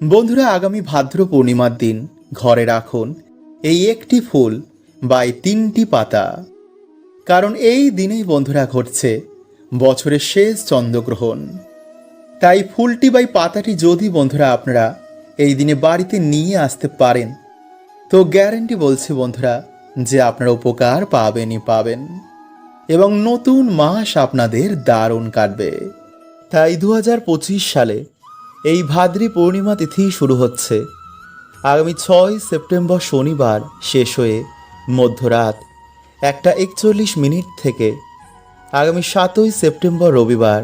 বন্ধুরা, আগামী ভাদ্র পূর্ণিমার দিন ঘরে রাখুন এই একটি ফুল বা তিনটি পাতা। কারণ এই দিনেই বন্ধুরা ঘটছে বছরের শেষ চন্দ্রগ্রহণ। তাই ফুলটি বা পাতাটি যদি বন্ধুরা আপনারা এই দিনে বাড়িতে নিয়ে আসতে পারেন, তো গ্যারেন্টি বলছে বন্ধুরা যে আপনারা উপকার পাবেনই পাবেন এবং নতুন মাস আপনাদের দারুণ কাটবে। তাই দু হাজার পঁচিশ সালে এই ভাদ্রি পূর্ণিমা তিথি শুরু হচ্ছে। আগামী ছয় সেপ্টেম্বর শনিবার শেষ হয়ে মধ্যরাত একটা একচল্লিশ মিনিট থেকে আগামী সাতই সেপ্টেম্বর রবিবার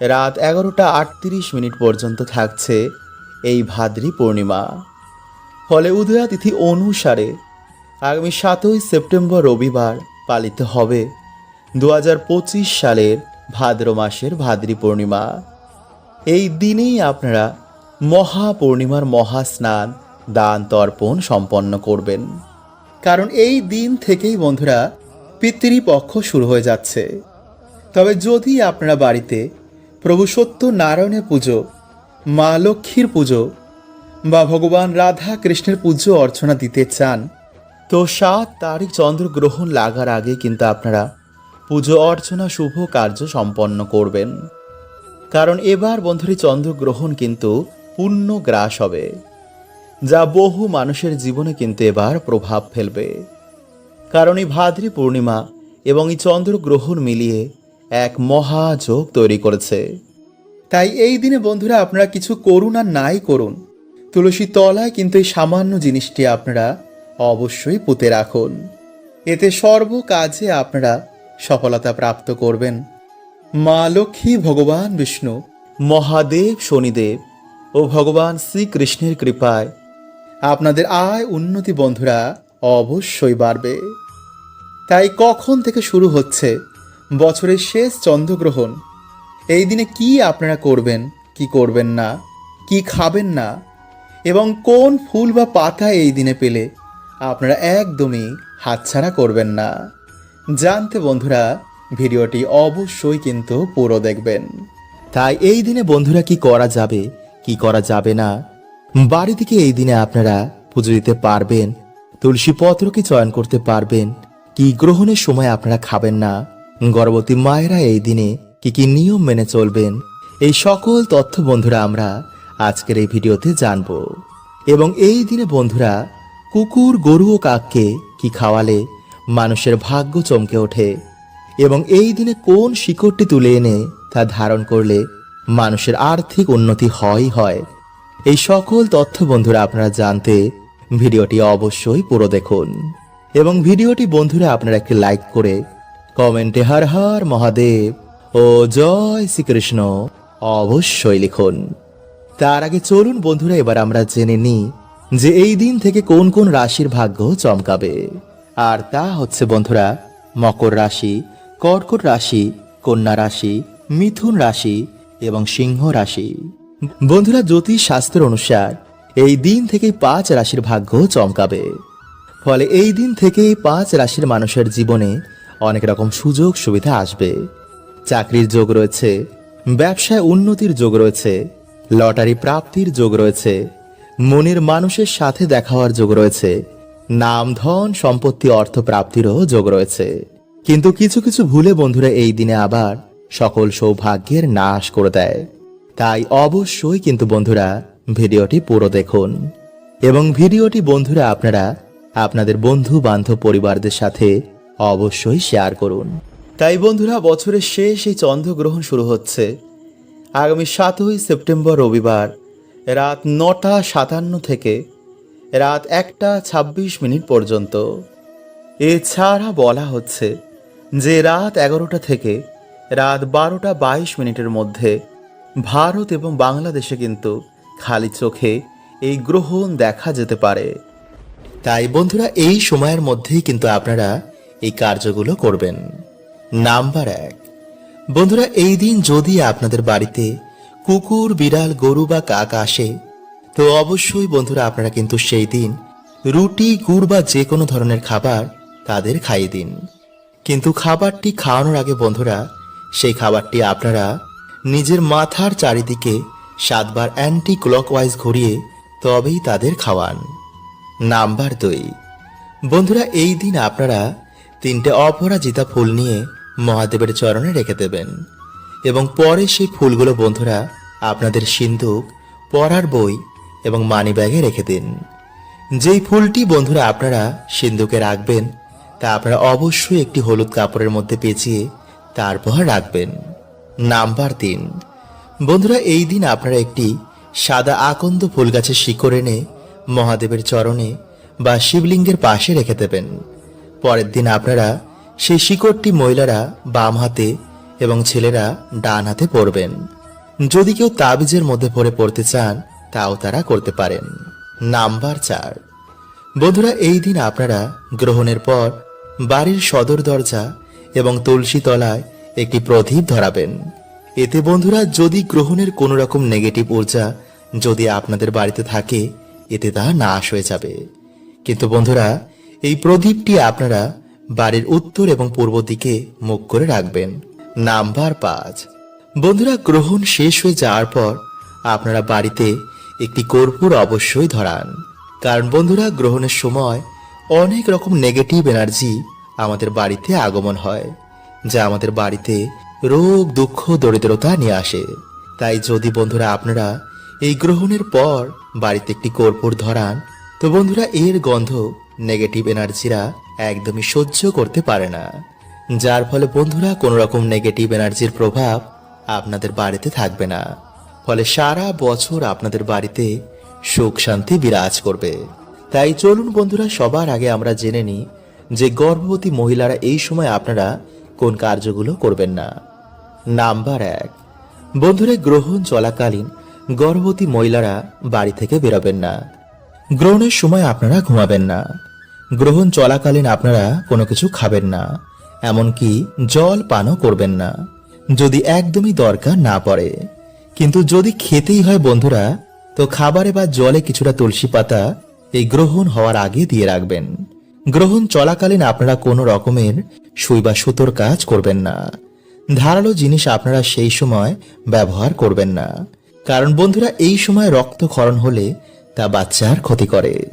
রাত এগারোটা আটত্রিশ মিনিট পর্যন্ত থাকছে এই ভাদ্রি পূর্ণিমা। ফলে উদয়া তিথি অনুসারে আগামী সাতই সেপ্টেম্বর রবিবার পালিত হবে দু হাজার পঁচিশ সালের ভাদ্র মাসের ভাদ্রি পূর্ণিমা। এই দিনেই আপনারা মহা পূর্ণিমার মহা স্নান দান তর্পণ সম্পন্ন করবেন। কারণ এই দিন থেকেই বন্ধুরা পিতৃপক্ষ শুরু হয়ে যাচ্ছে। তবে যদি আপনারা বাড়িতে প্রভু সত্য নারায়ণের পুজো, মা লক্ষ্মীর পুজো বা ভগবান রাধা কৃষ্ণের পুজো অর্চনা দিতে চান, তো সাত তারিখ চন্দ্রগ্রহণ লাগার আগে কিন্তু আপনারা পুজো অর্চনা শুভ কার্য সম্পন্ন করবেন। কারণ এবার বন্ধুরি চন্দ্রগ্রহণ কিন্তু পূর্ণ গ্রাস হবে, যা বহু মানুষের জীবনে কিন্তু এবার প্রভাব ফেলবে। কারণ এই ভাদ্রী পূর্ণিমা এবং এই চন্দ্রগ্রহণ মিলিয়ে এক মহাযোগ তৈরি করেছে। তাই এই দিনে বন্ধুরা আপনারা কিছু করুন আর নাই করুন। তুলসী তলায় কিন্তু এই সামান্য জিনিসটি আপনারা অবশ্যই পুঁতে রাখুন। এতে সর্ব কাজে আপনারা সফলতা প্রাপ্ত করবেন। মা লক্ষ্মী ভগবান বিষ্ণু, মহাদেব শনিদেব ও ভগবান শ্রীকৃষ্ণের কৃপায় আপনাদের আয় উন্নতি বন্ধুরা অবশ্যই বাড়বে। তাই কখন থেকে শুরু হচ্ছে বছরের শেষ চন্দ্রগ্রহণ? এই দিনে কি আপনারা করবেন, কি করবেন না, কি খাবেন না, এবং কোন ফুল বা পাতা এই দিনে পেলে আপনারা একদমই হাতছাড়া করবেন না। জানতে বন্ধুরা ভিডিওটি অবশ্যই কিন্তু পুরো দেখবেন। তাই এই দিনে বন্ধুরা কি করা যাবে, কি করা যাবে না, বাড়ি থেকে এই দিনে আপনারা পুজো দিতে পারবেন, তুলসী পত্রকে চয়ন করতে পারবেন, কি গ্রহণের সময় আপনারা খাবেন না, গর্ভবতী মায়েরা এই দিনে কি কি নিয়ম মেনে চলবেন, এই সকল তথ্য বন্ধুরা আমরা আজকের এই ভিডিওতে জানব। এবং এই দিনে বন্ধুরা কুকুর, গরু ও কাককে কি খাওয়ালে মানুষের ভাগ্য চমকে ওঠে এবং এই দিনে কোন শিকড়টি তুলে এনে তা ধারণ করলে মানুষের আর্থিক উন্নতি হয় হয়। এই সকল তথ্য বন্ধুরা আপনারা জানতে ভিডিওটি অবশ্যই পুরো দেখুন। এবং ভিডিওটি বন্ধুরা আপনারা একটি লাইক করে কমেন্টে হর হর মহাদেব ও জয় শ্রীকৃষ্ণ অবশ্যই লিখুন। তার আগে চলুন বন্ধুরা, এবার আমরা জেনে নিই যে এই দিন থেকে কোন কোন রাশির ভাগ্য চমকাবে। আর তা হচ্ছে বন্ধুরা, মকর রাশি কর্কট রাশি, কন্যা রাশি, মিথুন রাশি এবং সিংহ রাশি। বন্ধুরা, জ্যোতিষ শাস্ত্র অনুসার এই দিন থেকেই পাঁচ রাশির ভাগ্য চমকাবে। ফলে এই দিন থেকেই পাঁচ রাশির মানুষের জীবনে অনেক রকম সুযোগ সুবিধা আসবে। চাকরির যোগ রয়েছে, ব্যবসায় উন্নতির যোগ রয়েছে, লটারি প্রাপ্তির যোগ রয়েছে, মনের মানুষের সাথে দেখা হওয়ার যোগ রয়েছে, নাম, ধন, সম্পত্তি অর্থ প্রাপ্তিরও যোগ রয়েছে। কিন্তু কিছু কিছু ভুলে বন্ধুরা এই দিনে আবার সকল সৌভাগ্যের নাশ করে দেয়। তাই অবশ্যই কিন্তু বন্ধুরা ভিডিওটি পুরো দেখুন এবং ভিডিওটি বন্ধুরা আপনারা আপনাদের বন্ধু বান্ধব পরিবারদের সাথে অবশ্যই শেয়ার করুন। তাই বন্ধুরা, বছরের শেষ এই চন্দ্রগ্রহণ শুরু হচ্ছে। আগামী সাতই সেপ্টেম্বর রবিবার রাত নটা সাতান্ন থেকে রাত একটা ছাব্বিশ মিনিট পর্যন্ত। এছাড়া বলা হচ্ছে যে রাত এগারোটা থেকে রাত বারোটা বাইশ মিনিটের মধ্যে ভারত এবং বাংলাদেশে কিন্তু খালি চোখে এই গ্রহণ দেখা যেতে পারে। তাই বন্ধুরা, এই সময়ের মধ্যেই কিন্তু আপনারা এই কার্যগুলো করবেন। নাম্বার এক। বন্ধুরা, এই দিন যদি আপনাদের বাড়িতে কুকুর, বিড়াল, গরু বা কাক আসে, তো অবশ্যই বন্ধুরা আপনারা কিন্তু সেই দিন রুটি, গুড় বা যে কোনো ধরনের খাবার তাদের খাইয়ে দিন। কিন্তু খাবারটি খাওয়ানোর আগে বন্ধুরা, সেই খাবারটি আপনারা নিজের মাথার চারিদিকে সাতবার অ্যান্টি ক্লকওয়াইজ ঘুরিয়ে তবেই তাদের খাওয়ান। নাম্বার দুই। বন্ধুরা, এই দিন আপনারা তিনটে অপরাজিতা ফুল নিয়ে মহাদেবের চরণে রেখে দেবেন এবং পরে সেই ফুলগুলো বন্ধুরা আপনাদের সিন্ধুক পড়ার বই এবং মানি ব্যাগে রেখে দিন। যেই ফুলটি বন্ধুরা আপনারা সিন্ধুকে রাখবেন তা আপনারা অবশ্যই একটি হলুদ কাপড়ের মধ্যে পেঁচিয়ে তারপর রাখবেন। নাম্বার তিন। বন্ধুরা, এই দিন আপনারা একটি সাদা আকন্দ ফুল গাছের শিকড় এনে মহাদেবের চরণে বা শিবলিঙ্গের পাশে রেখে দেবেন। পরের দিন আপনারা সেই শিকড়টি মহিলারা বাম হাতে এবং ছেলেরা ডান হাতে পরবেন। যদি কেউ তাবিজের মধ্যে ভরে পড়তে চান, তাও তারা করতে পারেন। নাম্বার চার। বন্ধুরা, এই দিন আপনারা গ্রহণের পর বাড়ির সদর দরজা এবং তুলসী তলায় একটি প্রদীপ ধরাবেন। এতে বন্ধুরা, যদি গ্রহণের কোনো রকম নেগেটিভ ঊর্জা যদি আপনাদের বাড়িতে থাকে, এতে তা নাশ হয়ে যাবে। কিন্তু বন্ধুরা, এই প্রদীপটি আপনারা বাড়ির উত্তর এবং পূর্ব দিকে মুখ করে রাখবেন। নাম্বার পাঁচ। বন্ধুরা, গ্রহণ শেষ হয়ে যাওয়ার পর আপনারা বাড়িতে একটি কর্পূর অবশ্যই ধরান। কারণ বন্ধুরা, গ্রহণের সময় অনেক রকম নেগেটিভ এনার্জি আমাদের বাড়িতে আগমন হয়, যা আমাদের বাড়িতে রোগ, দুঃখ, দরিদ্রতা নিয়ে আসে। তাই যদি বন্ধুরা আপনারা এই গ্রহণের পর বাড়িতে একটি কর্পূর ধরান, তো বন্ধুরা এর গন্ধ নেগেটিভ এনার্জিরা একদমই সহ্য করতে পারে না। যার ফলে বন্ধুরা কোনো রকম নেগেটিভ এনার্জির প্রভাব আপনাদের বাড়িতে থাকবে না। ফলে সারা বছর আপনাদের বাড়িতে সুখ শান্তি বিরাজ করবে। তাই চলুন বন্ধুরা, সবার আগে আমরা জেনে নিই যে গর্ভবতী মহিলারা এই সময় আপনারা কোন কার্যগুলো করবেন না। নাম্বার এক, বন্ধুরা, গ্রহণ চলাকালীন গর্ভবতী মহিলারা বাড়ি থেকে বেরোবেন না। গ্রহণের সময় আপনারা ঘুমাবেন না। গ্রহণ চলাকালীন আপনারা কোনো কিছু খাবেন না, এমনকি জল পানও করবেন না, যদি একদমই দরকার না পড়ে। কিন্তু যদি খেতেই হয় বন্ধুরা, তো খাবারে বা জলে কিছুটা তুলসী পাতা এই গ্রহণ হওয়ার আগে দিয়ে রাখবেন। গ্রহণ চলাকালীন আপনারা কোনো রকমের সুই বা সুতোর কাজ করবেন না। ধারালো জিনিস আপনারা সেই সময় ব্যবহার করবেন না। কারণ বন্ধুরা, এই সময় রক্তক্ষরণ হলে তা বাচ্চার ক্ষতি করে।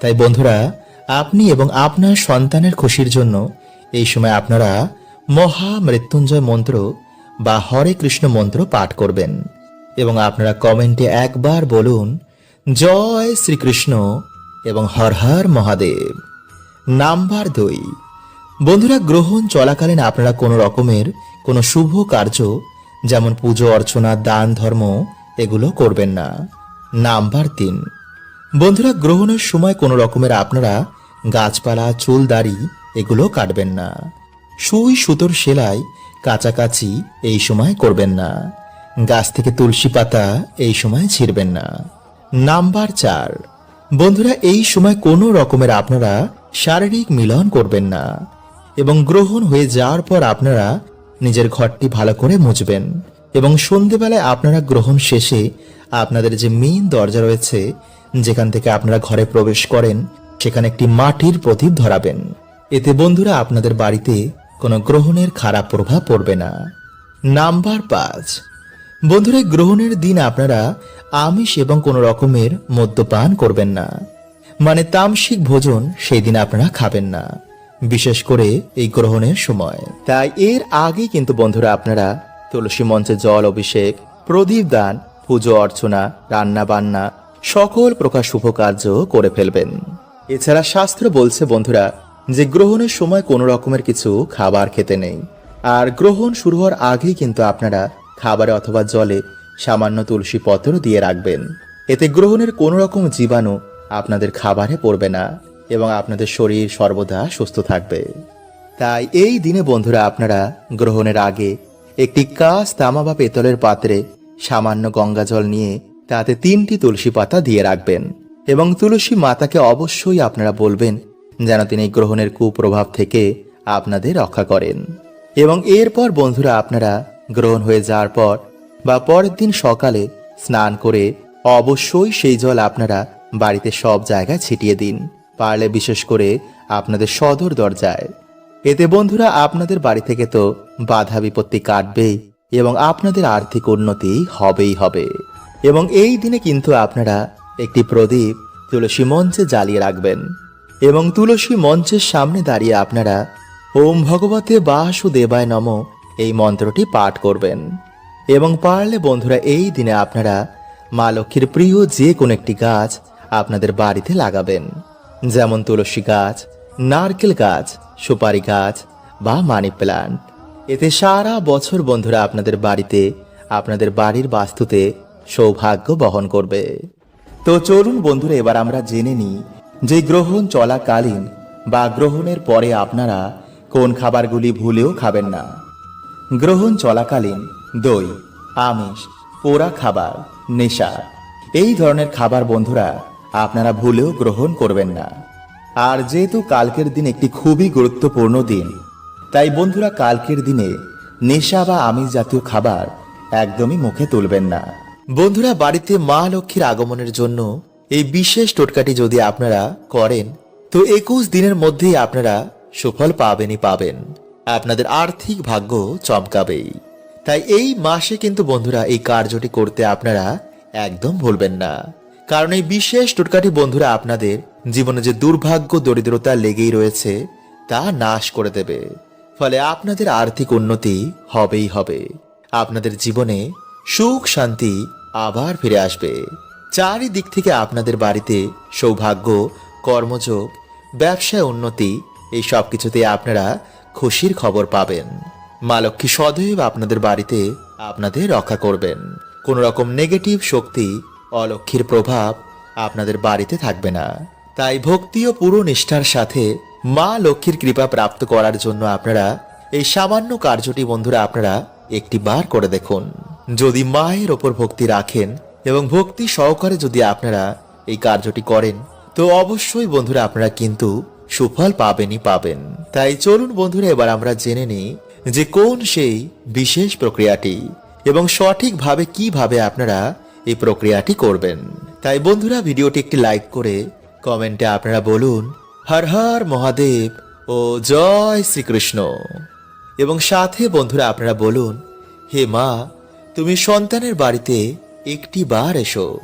তাই বন্ধুরা, আপনি এবং আপনার সন্তানের খুশির জন্য এই সময় আপনারা মহা মৃত্যুঞ্জয় মন্ত্র বা হরে কৃষ্ণ মন্ত্র পাঠ করবেন। এবং আপনারা কমেন্টে একবার বলুন জয় শ্রীকৃষ্ণ এবং হর হর মহাদেব। নাম্বার দুই। বন্ধুরা, গ্রহণ চলাকালীন আপনারা কোনো রকমের কোনো শুভ কার্য, যেমন পুজো, অর্চনা, দান, ধর্ম, এগুলো করবেন না। নাম্বার তিন। বন্ধুরা, গ্রহণের সময় কোনো রকমের আপনারা গাছপালা, চুল, দাড়ি এগুলো কাটবেন না। সুই, সুতোর সেলাই কাছাকাছি এই সময় করবেন না। গাছ থেকে তুলসী পাতা এই সময় ছিঁড়বেন না। নাম্বার চার। বন্ধুরা, এই সময় কোনো রকমের আপনারা শারীরিক মিলন করবেন না এবং গ্রহণ হয়ে যাওয়ার পর আপনারা নিজের ঘরটি ভালো করে মুছবেন এবং সন্ধেবেলায় আপনারা গ্রহণ শেষে আপনাদের যে মেইন দরজা রয়েছে, যেখান থেকে আপনারা ঘরে প্রবেশ করেন, সেখানে একটি মাটির প্রদীপ ধরাবেন। এতে বন্ধুরা, আপনাদের বাড়িতে কোনো গ্রহণের খারাপ প্রভাব পড়বে না। নাম্বার পাঁচ। বন্ধুরা, গ্রহণের দিন আপনারা আমিষ এবং কোনো রকমের মদ্যপান করবেন না। মানে তামসিক ভোজন সেই দিন আপনারা খাবেন না, বিশেষ করে এই গ্রহণের সময়। তাই এর আগে কিন্তু বন্ধুরা, আপনারা তুলসী মঞ্চে জল অভিষেক, প্রদীপ দান, পুজো অর্চনা, রান্না বান্না, সকল প্রকার শুভ কার্য করে ফেলবেন। এছাড়া শাস্ত্র বলছে বন্ধুরা, যে গ্রহণের সময় কোনো রকমের কিছু খাবার খেতে নেই। আর গ্রহণ শুরু হওয়ার আগেই কিন্তু আপনারা খাবারে অথবা জলে সামান্য তুলসী পত্র দিয়ে রাখবেন। এতে গ্রহণের কোনো রকম জীবাণু আপনাদের খাবারে পড়বে না এবং আপনাদের শরীর সর্বদা সুস্থ থাকবে। তাই এই দিনে বন্ধুরা আপনারা গ্রহণের আগে একটি কাঁচ, তামা বা পেতলের পাত্রে সামান্য গঙ্গা জল নিয়ে তাতে তিনটি তুলসী পাতা দিয়ে রাখবেন এবং তুলসী মাতাকে অবশ্যই আপনারা বলবেন যেন তিনি গ্রহণের কুপ্রভাব থেকে আপনাদের রক্ষা করেন। এবং এরপর বন্ধুরা আপনারা গ্রহণ হয়ে যাওয়ার পর বা পরের দিন সকালে স্নান করে অবশ্যই সেই জল আপনারা বাড়িতে সব জায়গায় ছিটিয়ে দিন। পারলে বিশেষ করে আপনাদের সদর দরজায়। এতে বন্ধুরা আপনাদের বাড়ি থেকে তো বাধা বিপত্তি কাটবেই এবং আপনাদের আর্থিক উন্নতি হবেই হবে। এবং এই দিনে কিন্তু আপনারা একটি প্রদীপ তুলসী মঞ্চে জ্বালিয়ে রাখবেন এবং তুলসী মঞ্চের সামনে দাঁড়িয়ে আপনারা ওম ভগবতে বাসুদেবায় নম এই মন্ত্রটি পাঠ করবেন। এবং পারলে বন্ধুরা, এই দিনে আপনারা মা লক্ষ্মীর প্রিয় যে কোনো একটি গাছ আপনাদের বাড়িতে লাগাবেন। যেমন তুলসী গাছ, নারকেল গাছ, সুপারি গাছ বা মানি প্ল্যান্ট এতে সারা বছর বন্ধুরা আপনাদের বাড়িতে, আপনাদের বাড়ির বাস্তুতে সৌভাগ্য বহন করবে। তো চলুন বন্ধুরা, এবার আমরা জেনে নিই যে গ্রহণ চলাকালীন বা গ্রহণের পরে আপনারা কোন খাবারগুলি ভুলেও খাবেন না। গ্রহণ চলাকালীন দই, আমিষ, পোড়া খাবার, নেশা, এই ধরনের খাবার বন্ধুরা আপনারা ভুলেও গ্রহণ করবেন না। আর যেহেতু কালকের দিন একটি খুবই গুরুত্বপূর্ণ দিন, তাই বন্ধুরা কালকের দিনে নেশা বা আমিষ জাতীয় খাবার একদমই মুখে তুলবেন না। বন্ধুরা, বাড়িতে মা লক্ষ্মীর আগমনের জন্য এই বিশেষ টোটকাটি যদি আপনারা করেন, তো একুশ দিনের মধ্যেই আপনারা সুফল পাবেনই পাবেন। আপনাদের আর্থিক ভাগ্য চমকাবেই তাই এই মাসে কিন্তু বন্ধুরা এই কার্যটি করতে আপনারা একদম ভুলবেন না। কারণ এই বিশেষ টোটকাটি বন্ধুরা আপনাদের জীবনে যে দুর্ভাগ্য, দরিদ্রতা লেগেই রয়েছে, তা নাশ করে দেবে। ফলে আপনাদের আর্থিক উন্নতি হবেই হবে। আপনাদের জীবনে সুখ, শান্তি আবার ফিরে আসবে। চারিদিক থেকে আপনাদের বাড়িতে সৌভাগ্য, কর্মযোগ, ব্যবসায় উন্নতি, এই সব কিছুতে আপনারা খুশির খবর পাবেন। মা লক্ষ্মী সদৈব আপনাদের বাড়িতে আপনাদের রক্ষা করবেন। কোনো রকম নেগেটিভ শক্তি অলক্ষীর প্রভাব আপনাদের বাড়িতে থাকবে না। তাই ভক্তি ও পুরো নিষ্ঠার সাথে মা লক্ষ্মীর কৃপা প্রাপ্ত করার জন্য আপনারা এই সামান্য কার্যটি বন্ধুরা আপনারা একটি বার করে দেখুন। যদি মায়ের ওপর ভক্তি রাখেন এবং ভক্তি সহকারে যদি আপনারা এই কার্যটি করেন, তো অবশ্যই বন্ধুরা আপনারা কিন্তু সুফল পাবেনই পাবেন। তাই চলুন বন্ধুরা, এবার আমরা জেনে নিই যে কোন সেই বিশেষ প্রক্রিয়াটি এবং সঠিকভাবে কীভাবে আপনারা এই প্রক্রিয়াটি করবেন। তাই বন্ধুরা, ভিডিওটি একটি লাইক করে কমেন্টে আপনারা বলুন, হর হর মহাদেব ও জয় শ্রীকৃষ্ণ। এবং সাথে বন্ধুরা, আপনারা বলুন, হে মা, তুমি সন্তানের বাড়িতে একটি বার এসো।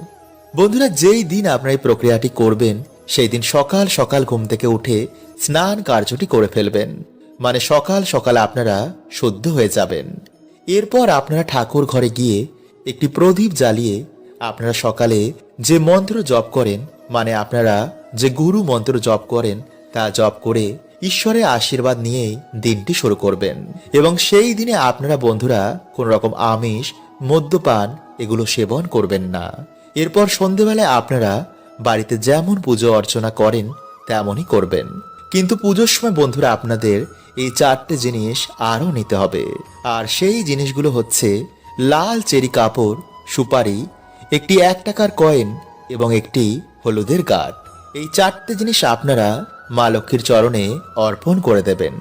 বন্ধুরা, যেই দিন আপনারা এই প্রক্রিয়াটি করবেন সেই দিন সকাল সকাল ঘুম থেকে উঠে স্নান কার্যটি করে ফেলবেন। মানে সকাল সকাল আপনারা শুদ্ধ হয়ে যাবেন। এরপর আপনারা ঠাকুর ঘরে গিয়ে একটি প্রদীপ জ্বালিয়ে আপনারা সকালে যে মন্ত্র জপ করেন মানে আপনারা যে গুরু মন্ত্র জপ করেন, তা জপ করে ঈশ্বরের আশীর্বাদ নিয়েই দিনটি শুরু করবেন। এবং সেই দিনে আপনারা বন্ধুরা কোন রকম আমিষ, মদ্যপান, এগুলো সেবন করবেন না। এরপর সন্ধেবেলায় আপনারা বাড়িতে যেমন পুজো অর্চনা করেন, তেমনই করবেন। কিন্তু পুজোর সময় বন্ধুরা আপনাদের এই চারটে জিনিস আরও নিতে হবে। আর সেই জিনিসগুলো হচ্ছে লাল চেরি কাপড়, সুপারি, একটি এক টাকার কয়েন এবং একটি হলুদের গাঁট। এই চারটে জিনিস আপনারা মা লক্ষ্মীর চরণে অর্পণ করে দেবেন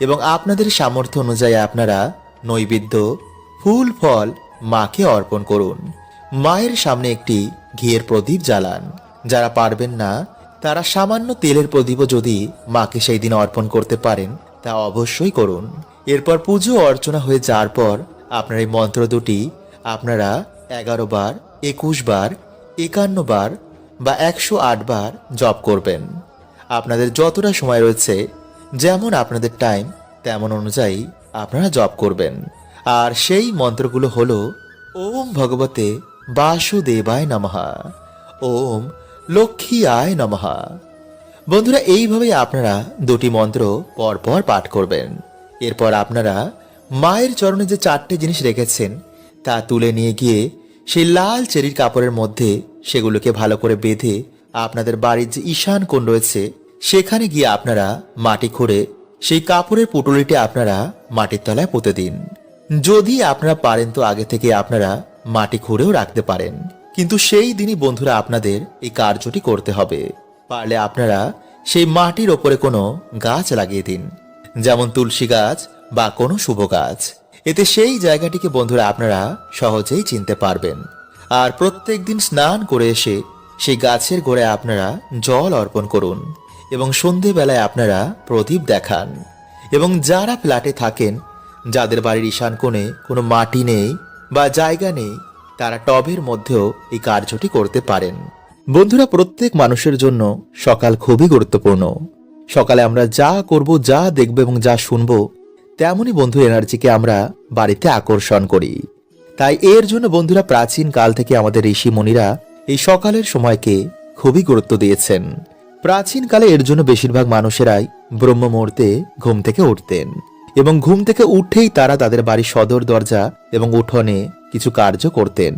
এবং আপনাদের সামর্থ্য অনুযায়ী আপনারা নৈবেদ্য, ফুল, ফল মাকে অর্পণ করুন। মায়ের সামনে একটি ঘিয়ের প্রদীপ জ্বালান। যারা পারবেন না, তারা সামান্য তেলের প্রদীপও যদি মাকে সেই দিন অর্পণ করতে পারেন, তা অবশ্যই করুন। এরপর পুজো অর্চনা হয়ে যাওয়ার পর আপনার এই মন্ত্র দুটি আপনারা এগারো বার, একুশ বার, একান্ন বার বা একশো আট বার জপ করবেন। আপনাদের যতটা সময় রয়েছে, যেমন আপনাদের টাইম তেমন অনুযায়ী আপনারা জপ করবেন। আর সেই মন্ত্রগুলো হলো, ওম ভগবতে বাসুদেবায় নমহা ওম লক্ষ্মী আয় নমহা বন্ধুরা, এইভাবেই আপনারা দুটি মন্ত্র পরপর পাঠ করবেন। এরপর আপনারা মায়ের চরণে যে চারটে জিনিস রেখেছেন, তা তুলে নিয়ে গিয়ে সেই লাল চেরির কাপড়ের মধ্যে সেগুলোকে ভালো করে বেঁধে আপনাদের বাড়ির যে ঈশান কোণ রয়েছে, সেখানে গিয়ে আপনারা মাটি খুঁড়ে সেই কাপড়ের পুটুলিটি আপনারা মাটির তলায় পুঁতে দিন। যদি আপনারা পারেন তো আগে থেকে আপনারা মাটি খুঁড়েও রাখতে পারেন। কিন্তু সেই দিনই বন্ধুরা আপনাদের এই কার্যটি করতে হবে। পারলে আপনারা সেই মাটির ওপরে কোনো গাছ লাগিয়ে দিন, যেমন তুলসী গাছ বা কোনো শুভ গাছ। এতে সেই জায়গাটিকে বন্ধুরা আপনারা সহজেই চিনতে পারবেন। আর প্রত্যেক দিন স্নান করে এসে সেই গাছের গোড়ায় আপনারা জল অর্পণ করুন এবং সন্ধেবেলায় আপনারা প্রদীপ দেখান। এবং যারা ফ্ল্যাটে থাকেন, যাদের বাড়ির ঈশান কোণে কোনো মাটি নেই বা জায়গা নেই তারা টবের মধ্যেও এই কার্যটি করতে পারেন। বন্ধুরা, প্রত্যেক মানুষের জন্য সকাল খুবই গুরুত্বপূর্ণ। সকালে আমরা যা করব, যা দেখব এবং যা শুনব, তেমনই বন্ধু এনার্জিকে আমরা বাড়িতে আকর্ষণ করি। তাই এর জন্য বন্ধুরা, প্রাচীন কাল থেকে আমাদের ঋষি মুনিরা এই সকালের সময়কে খুবই গুরুত্ব দিয়েছেন। প্রাচীনকালে এর জন্য বেশিরভাগ মানুষেরাই ব্রহ্ম মুহূর্তে ঘুম থেকে উঠতেন। এবং ঘুম থেকে উঠেই তারা তাদের বাড়ির সদর দরজা এবং উঠোনে কিছু কার্য করতেন।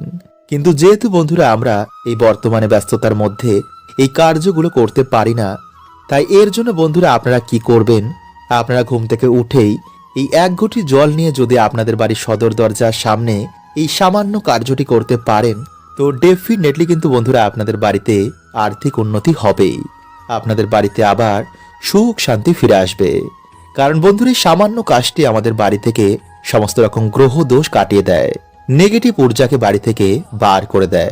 কিন্তু যেহেতু বন্ধুরা আমরা এই বর্তমানে ব্যস্ততার মধ্যে এই কার্যগুলো করতে পারি না, তাই এর জন্য বন্ধুরা আপনারা কি করবেন? আপনারা ঘুম থেকে উঠেই এই এক ঘটি জল নিয়ে যদি আপনাদের বাড়ির সদর দরজার সামনে এই সামান্য কার্যটি করতে পারেন, তো ডেফিনেটলি কিন্তু বন্ধুরা আপনাদের বাড়িতে আর্থিক উন্নতি হবেই। আপনাদের বাড়িতে আবার সুখ শান্তি ফিরে আসবে। কারণ বন্ধুরা, এই সামান্য কাজটি আমাদের বাড়ি থেকে সমস্ত রকম গ্রহ দোষ কাটিয়ে দেয়। নেগেটিভ ঊর্জাকে বাড়ি থেকে বার করে দেয়।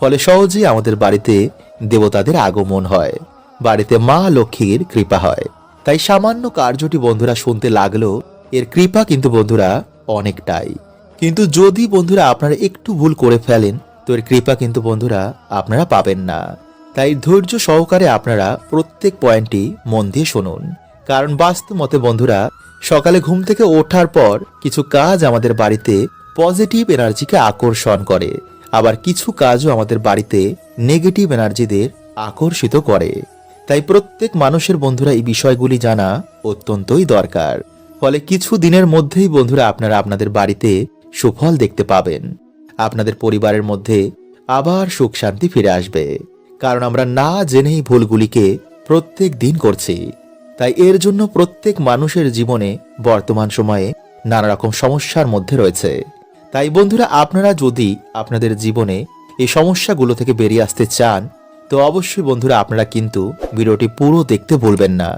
ফলে সহজেই আমাদের বাড়িতে দেবতাদের আগমন হয়। বাড়িতে মা লক্ষ্মীর কৃপা হয়। তাই সামান্য কার্যটি বন্ধুরা শুনতে লাগল, এর কৃপা কিন্তু বন্ধুরা অনেকটাই। কিন্তু যদি বন্ধুরা আপনারা একটু ভুল করে ফেলেন, তো এর কৃপা কিন্তু বন্ধুরা আপনারা পাবেন না। তাই ধৈর্য সহকারে আপনারা প্রত্যেক পয়েন্টটি মন দিয়ে শুনুন। কারণ বাস্তব মতে বন্ধুরা, সকালে ঘুম থেকে ওঠার পর কিছু কাজ আমাদের বাড়িতে পজিটিভ এনার্জিকে আকর্ষণ করে। আবার কিছু কাজও আমাদের বাড়িতে নেগেটিভ এনার্জিদের আকর্ষিত করে। তাই প্রত্যেক মানুষের বন্ধুরা এই বিষয়গুলি জানা অত্যন্তই দরকার। ফলে কিছু দিনের মধ্যেই বন্ধুরা আপনারা আপনাদের বাড়িতে সুফল দেখতে পাবেন। আপনাদের পরিবারের মধ্যে আবার সুখ শান্তি ফিরে আসবে। কারণ আমরা না জেনেই ভুলগুলিকে প্রত্যেক দিন করছি। তাই এর জন্য প্রত্যেক মানুষের জীবনে বর্তমান সময়ে নানা রকম সমস্যার মধ্যে রয়েছে। তাই বন্ধুরা, আপনারা যদি আপনাদের জীবনে এই সমস্যাগুলো থেকে বেরিয়ে আসতে চান, তো অবশ্যই বন্ধুরা আপনারা কিন্তু ভিডিওটি পুরো দেখতে ভুলবেন না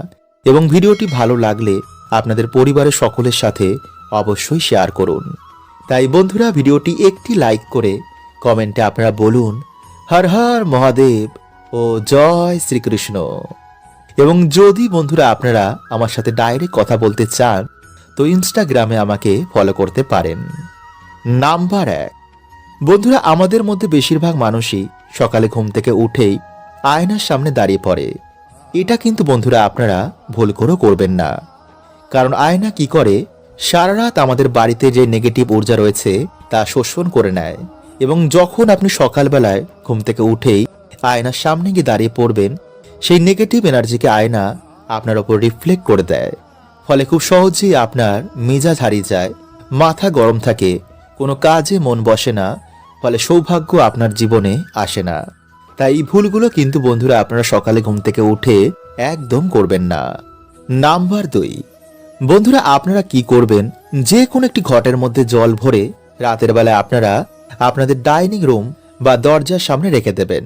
এবং ভিডিওটি ভালো লাগলে আপনাদের পরিবারের সকলের সাথে অবশ্যই শেয়ার করুন। তাই বন্ধুরা, ভিডিওটি একটি লাইক করে কমেন্টে আপনারা বলুন, হর হর মহাদেব ও জয় শ্রীকৃষ্ণ। এবং যদি বন্ধুরা আপনারা আমার সাথে ডাইরেক্ট কথা বলতে চান, তো ইনস্টাগ্রামে আমাকে ফলো করতে পারেন। নাম্বার এক। বন্ধুরা, আমাদের মধ্যে বেশিরভাগ মানুষই সকালে ঘুম থেকে উঠেই আয়নার সামনে দাঁড়িয়ে পড়ে। এটা কিন্তু বন্ধুরা আপনারা ভুল করেও করবেন না। কারণ আয়না কি করে? সারা রাত আমাদের বাড়িতে যে নেগেটিভ ঊর্জা রয়েছে, তা শোষণ করে নেয়। এবং যখন আপনি সকালবেলায় ঘুম থেকে উঠেই আয়নার সামনে গিয়ে দাঁড়িয়ে পড়বেন সেই নেগেটিভ এনার্জিকে আয়না আপনার ওপর রিফ্লেক্ট করে দেয়। ফলে খুব সহজেই আপনার মেজাজ হারিয়ে যায়, মাথা গরম থাকে, কোনো কাজে মন বসে না, ফলে সৌভাগ্য আপনার জীবনে আসে না। তাই এই ভুলগুলো কিন্তু বন্ধুরা আপনারা সকালে ঘুম থেকে উঠে একদম করবেন না। নাম্বার দুই, বন্ধুরা আপনারা কি করবেন? যে কোনো একটি ঘটের মধ্যে জল ভরে রাতের বেলায় আপনারা আপনাদের ডাইনিং রুম বা দরজার সামনে রেখে দেবেন।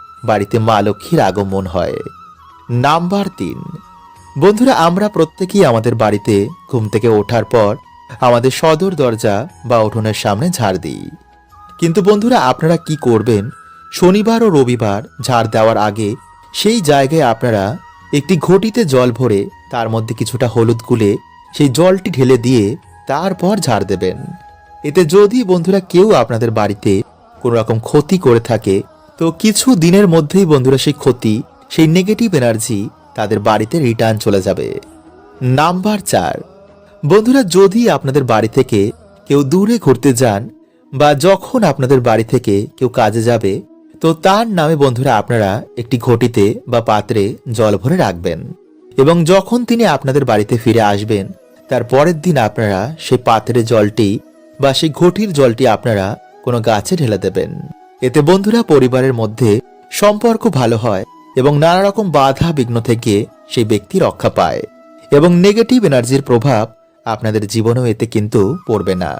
বাড়িতে মা লক্ষ্মীর আগমন হয়। নাম্বার তিন বন্ধুরা, আমরা প্রত্যেকেই আমাদের বাড়িতে ঘুম থেকে ওঠার পর আমাদের সদর দরজা বা উঠোনের সামনে ঝাড় দিই। কিন্তু বন্ধুরা, আপনারা কি করবেন? শনিবার ও রবিবার ঝাড় দেওয়ার আগে সেই জায়গায় আপনারা একটি ঘটিতে জল ভরে তার মধ্যে কিছুটা হলুদ গুলে সেই জলটি ঢেলে দিয়ে তারপর ঝাড় দেবেন। এতে যদি বন্ধুরা কেউ আপনাদের বাড়িতে কোনো রকম ক্ষতি করে থাকে তো কিছু দিনের মধ্যেই বন্ধুরা সেই ক্ষতি, সেই নেগেটিভ এনার্জি তাদের বাড়িতে রিটার্ন চলে যাবে। নাম্বার চার। বন্ধুরা, যদি আপনাদের বাড়ি থেকে কেউ দূরে ঘুরতে যান বা যখন আপনাদের বাড়ি থেকে কেউ কাজে যাবে, তো তার নামে বন্ধুরা আপনারা একটি ঘটিতে বা পাত্রে জল ভরে রাখবেন এবং যখন তিনি আপনাদের বাড়িতে ফিরে আসবেন, তার পরের দিন আপনারা সেই পাত্রের জলটি বা সেই ঘটির জলটি আপনারা কোনো গাছে ঢেলে দেবেন। এতে বন্ধুরা পরিবারের মধ্যে সম্পর্ক ভালো হয় এবং নানা রকম বাধা বিঘ্ন থেকে সেই ব্যক্তি রক্ষা পায় এবং নেগেটিভ এনার্জির প্রভাব আপনাদের জীবনেও এতে কিন্তু পড়বে না।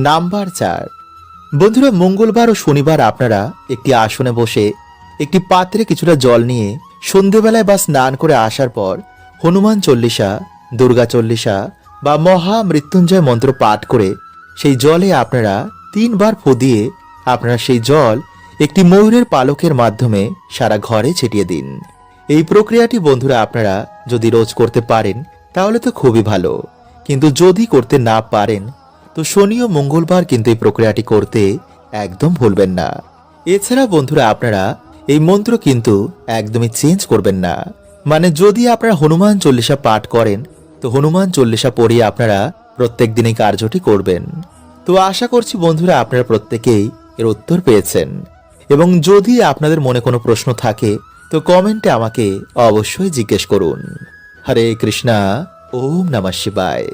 নাম্বার চার। বন্ধুরা, মঙ্গলবার ও শনিবার আপনারা একটি আসনে বসে একটি পাত্রে কিছুটা জল নিয়ে সন্ধেবেলায় বা স্নান করে আসার পর হনুমান চল্লিশা, দুর্গা চল্লিশা বা মহা মৃত্যুঞ্জয় মন্ত্র পাঠ করে সেই জলে আপনারা তিনবার ফু দিয়ে আপনারা সেই জল একটি ময়ূরের পালকের মাধ্যমে সারা ঘরে ছিটিয়ে দিন। এই প্রক্রিয়াটি বন্ধুরা আপনারা যদি রোজ করতে পারেন, তাহলে তো খুবই ভালো। কিন্তু যদি করতে না পারেন, তো শনি ও মঙ্গলবার কিন্তু এই প্রক্রিয়াটি করতে একদম ভুলবেন না। এছাড়া বন্ধুরা আপনারা এই মন্ত্র কিন্তু একদমই চেঞ্জ করবেন না। মানে যদি আপনারা হনুমান চল্লিশা পাঠ করেন, তো হনুমান চল্লিশা পড়িয়ে আপনারা প্রত্যেক দিনই কার্যটি করবেন। তো আশা করছি বন্ধুরা আপনারা প্রত্যেকেই এর উত্তর পেয়েছেন। এবং যদি আপনাদের মনে কোনো প্রশ্ন থাকে, তো কমেন্টে আমাকে অবশ্যই জিজ্ঞেস করুন। হরে কৃষ্ণা, ওম নমঃ শিবায়।